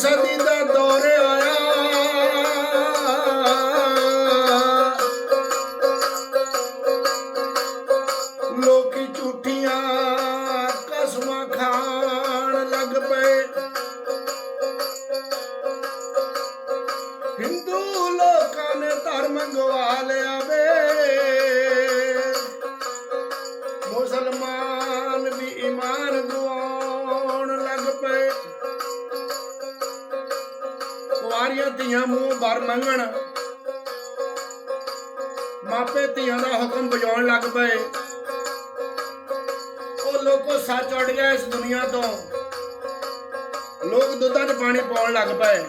ਸਦੀ ਦਾ ਦੌਰ ਆਇਆ। ਲੋਕੀ ਝੂਠੀਆਂ ਕਸਮਾਂ ਖਾਣ ਲੱਗ ਪਏ। ਹਿੰਦੂ ਲੋਕਾਂ ਨੇ ਧਰਮ ਗਵਾ ਲਿਆ ਵੇ। ਮੁਸਲਮਾਨ ਕੁਆਰੀਆਂ ਧੀਆਂ ਮੂੰਹ ਭਰ ਮੰਗਣ ਮਾਪੇ ਧੀਆਂ ਦਾ ਹੁਕਮ ਬਜਾਉਣ ਲੱਗ ਪਏ। ਉਹ ਲੋਕੋ ਸੱਚ ਉੱਡ ਗਿਆ ਇਸ ਦੁਨੀਆ ਤੋਂ। ਲੋਕ ਦੁੱਧਾਂ 'ਚ ਪਾਣੀ ਪਾਉਣ ਲੱਗ ਪਏ।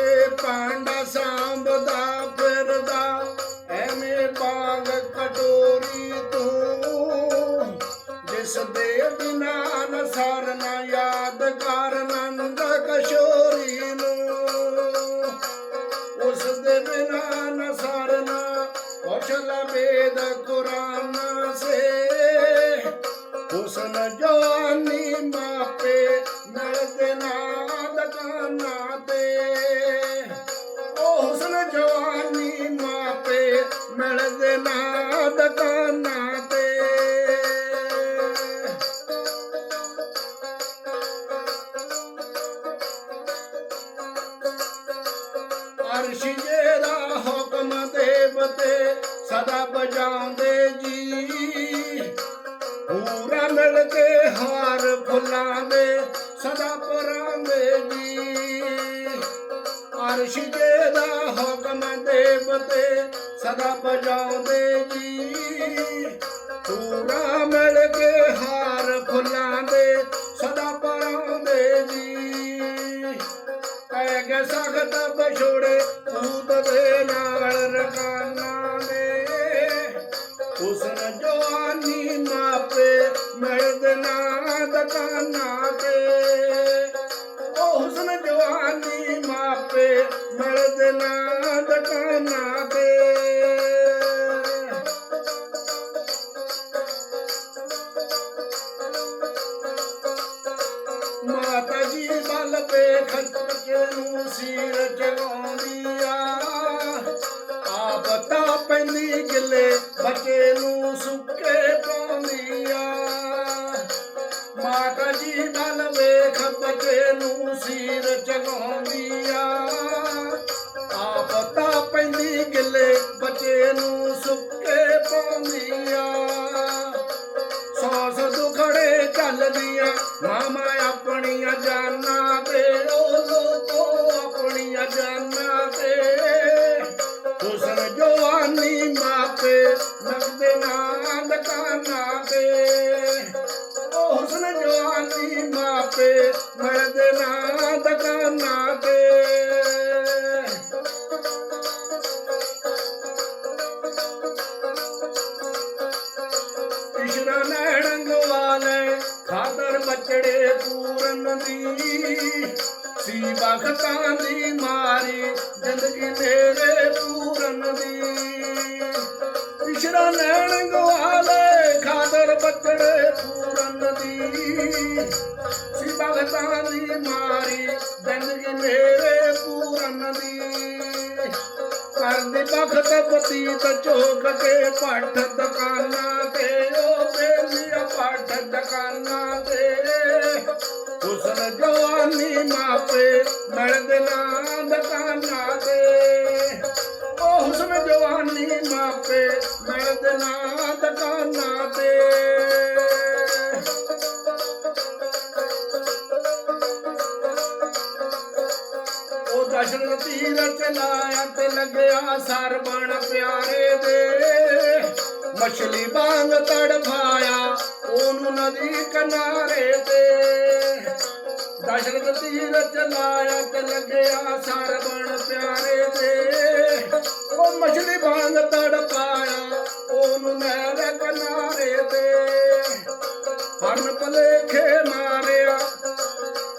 ਇਹ ਪਾਂਡਾ ਸਾਂਭਦਾ ਫਿਰਦਾ, ਐਵੇਂ ਬਾਗ ਕਟੋਰੀ ਤੂੰ ਜਿਸ ਦੇ ਬਿਨਾ ਨ ਸਰਨਾ ਯਾਦ ਨੰਦ ਕਸ਼ੋਰੀ ਨੂੰ। ਉਸ ਦੇ ਬਿਨਾ ਨ ਸਰਨਾ ਕੌਸ਼ਲ ਵੇਦ ਕੁਰਾਨ ਸੇ। ਹੁਸਨ ਜਵਾਨੀ ਮਾਪੇ ਮਿਲਦੇ ਨਾ ਦੁਕਾਨਾਂ ਤੇ। ਉਹ ਹੁਸਨ ਜਵਾਨੀ ਮਾਪੇ ਮਿਲਦੇ ਨਾ ਦੁਕਾਨਾਂ ਤੇ ਦਾ ਹੁਕਮ ਦੇਵਤੇ ਸਦਾ ਬਜਾਉਂਦੇ ਜੀ। ਪੂਰਾ ਮਿਲ ਕੇ ਹਾਰ ਫੁੱਲਾਂ ਦੇ ਸਦਾ ਪਰਾਂਦੇ ਜੀ। ਅਰਸ਼ ਦਾ ਹੁਕਮ ਦੇਵਤੇ ਸਦਾ ਬਜਾਉਂਦੇ ਜੀ। ਪੂਰਾ ਮਿਲ ਕੇ ਹਾਰ ਫੁੱਲਾਂ ਦੇ ਸਦਾ ਪਰਾਂਦੇ ਜੀ। ਸਖਤ ਬਛੋੜੇ ਭੂਤ ਦੇ ਨਾਲ ਰਕਾਨਾ ਦੇ। ਹੁਸਨ ਜਵਾਨੀ ਮਾਪੇ, ਮਿਲਦੇ ਨਾ ਦੁਕਾਨਾਂ ਤੇ। ਉਹ ਹੁਸਨ ਜਵਾਨੀ ਮਾਪੇ, ਮਿਲਦੇ ਨਾ ਦੁਕਾਨਾਂ ਤੇ। ਮਾਤਾ ਜੀ ਬਲ ਵੇਖ ਬੱਚੇ ਨੂੰ ਸੀਰ ਜਗਾਉਂਦੀ ਆ ਆਪ ਪੈਂਦੀ ਗਿੱਲੇ ਬੱਚੇ ਨੂੰ ਸੁੱਕੇ ਪਾਉਂਦੀ ਆ ਮਾਤਾ ਜੀ ਬਲ ਵੇਖ ਬੱਚੇ ਨੂੰ ਸੀਰ ਜਗਾਉਂਦੀ ਆ ਆਪ ਪੈਂਦੀ ਗਿੱਲੇ ਬੱਚੇ ਨੂੰ ਸੁੱਕੇ ਪਾਉਂਦੀ ਆ ਮਾਪੇ ਨਗਦੇ ਨਾ ਦੁਕਾਨਾਂ ਤੇ ਉਹ ਹੁਸਨ ਜਵਾਨੀ ਮਾਪੇ ਮਿਲਦੇ ਨਾ ਦੁਕਾਨਾਂ ਤੇ ਇਸ਼ਰਾ ਨੈਣੰਗ ਵਾਲੇ ਖਾਦਰ ਬਚੜੇ ਪੂਰਨ ਦੀ। ਸੀ ਬਖਤਾਂ ਦੀ ਮਾਰੀ, ਜ਼ਿੰਦਗੀ ਮੇਰੇ ਪੂਰਨ ਦੀ। ਇਸ਼ਰਾ ਨੈਣੰਗ ਵਾਲੇ ਖਾਦਰ ਬਚੜੇ ਪੂਰਨ ਦੀ। ਸੀ ਬਖਤਾਂ ਦੀ ਮਾਰੀ ਜ਼ਿੰਦਗੀ ਮੇਰੇ ਪੂਰਨ ਦੀ। ਕਰਦੀ ਬਖਤ ਬਤੀਤ ਚੋਕ ਕੇ ਪੱਠ ਦੁਕਾਨਾਂ ਤੇ, ਉਹ ਬੇਲੀਆ ਪੱਠ ਦੁਕਾਨਾਂ ਤੇ। ਹੁਸਨ ਜਵਾਨੀ ਮਾਪੇ ਮਿਲਦੇ ਨਾ ਦੁਕਾਨਾਂ ਤੇ। ਜਵਾਨੀ ਮਾਪੇ ਮਿਲਦੇ ਨਾ ਦੁਕਾਨਾਂ ਤੇ। ਉਹ ਦਸ਼ਨ ਤੀਰ ਚਲਾਇਆ ਤੇ ਲੱਗਿਆ ਸਰ ਬਣ ਪਿਆਰੇ ਦੇ। ਮਛਲੀ ਵਾਂਗ ਤੜਫਾਇਆ ਉਹਨੂੰ ਨਦੀ ਕਿਨਾਰੇ ਤੇ। ਦਸ਼ਰਥ ਤੀਰ ਚਲਾਇਆ ਤੇ ਲੱਗਿਆ ਸਰ ਬਣ ਪਿਆਰੇ ਤੇ। ਉਹ ਮਛਲੀ ਵਾਂਗ ਤੜਫਾਇਆ ਉਹਨੂੰ ਨਹਿਰ ਕਿਨਾਰੇ ਤੇ। ਹਰਨ ਭਲੇਖੇ ਮਾਰਿਆ,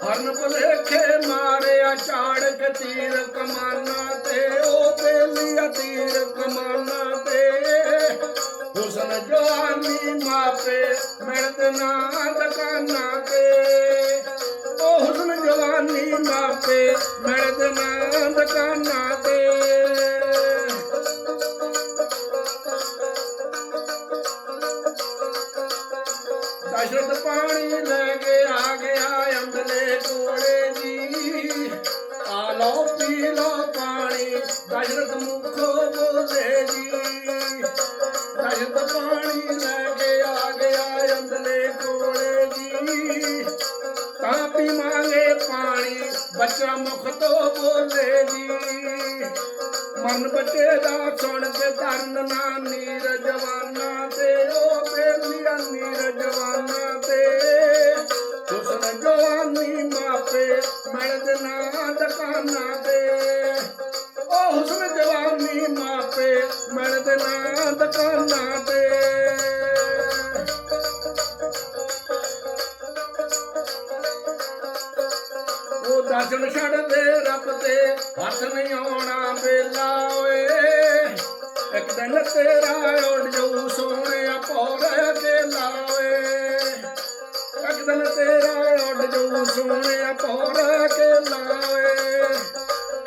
ਹਰਨ ਭਲੇਖੇ ਮਾਰਿਆ ਚਾੜ ਤੀਰ ਕਮਾਨਾ ਤੇ, ਉਹ ਬੇਲੀਆ ਤੀਰ ਕਮਾਨਾ ਤੇ। ਹੁਸਨ ਜਵਾਨੀ ਮਾਪੇ ਮੈਂ ਦੁਕਾਨਾਂ ਤੇ ਦਸ਼ਰਤ ਪਾਣੀ ਲੈ ਕੇ ਆ ਗਿਆ ਅੰਦਲੇ ਕੋਲੇ ਜੀ। ਆ ਲਓ, ਪੀ ਲਓ ਪਾਣੀ, ਦਸ਼ਰਤ ਮੁਖੋ ਬੋਲੇ ਜੀ। ਦਸ਼ਰਤ ਪਾਣੀ ਲੈ ਕੇ ਆ ਗਿਆ ਅੰਦਲੇ ਕੋਲੇ ਜੀ। ਤਾਂ ਪੀ ਪਾਣੀ ਬੱਚਾ ਮੁਖ ਤੋਂ ਬੋਲੇ ਜੀ। ਮਨ ਬੱਚੇ ਦਾ ਸੁਣ ਕੇ ਧਰਨ ਨਾ ਨੀਰ ਜਵਾਨਾ ਤੇ, ਉਹ ਬੇਲੀਆਂ ਨੀਰ ਜਵਾਨਾ ਤੇ। ਹੁਸਨ ਜਵਾਨੀ ਮਾਪੇ, ਮਿਲਦੇ ਨਾ ਦੁਕਾਨਾਂ ਤੇ। ਉਹ ਛੱਡਦੇ ਰੱਬ ਤੇ, ਹੱਥ ਨਹੀਂ ਆਉਣਾ ਬੇਲਾ ਓਏ। ਇੱਕ ਦਿਨ ਤੇਰਾ ਉੱਡ ਜਾਊ ਸੋਹਣਿਆ ਪੌੜ ਕੇ ਲਾਵੇ ਇੱਕ ਦਿਨ ਤੇਰਾ ਉੱਡ ਜਾਊ ਸੋਹਣਿਆ ਪੌੜ ਕੇ ਲਾਵੇ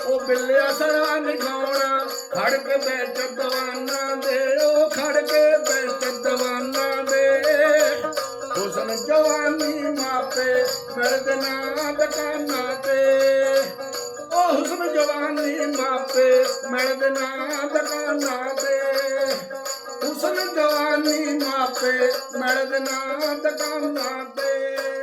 ਉਹ ਬਿੱਲਿਆ ਸਰਾ ਨਿਖਾਉਣਾ ਖੜ ਕੇ ਬੈਠ ਦਵਾਨਾ। ਮਾਪੇ ਮਿਲਦ ਦੁਕਾਨਾਂ ਤੇ। ਉਹ ਹੁਸਨ ਜਵਾਨੀ ਮਾਪੇ ਮਿਲਦ ਨਾ ਦੁਕਾਨਾਂ ਤੇ। ਹੁਸਨ ਜਵਾਨੀ ਮਾਪੇ ਮਿਲਦ ਨਾ ਦੁਕਾਨਾਂ ਤੇ।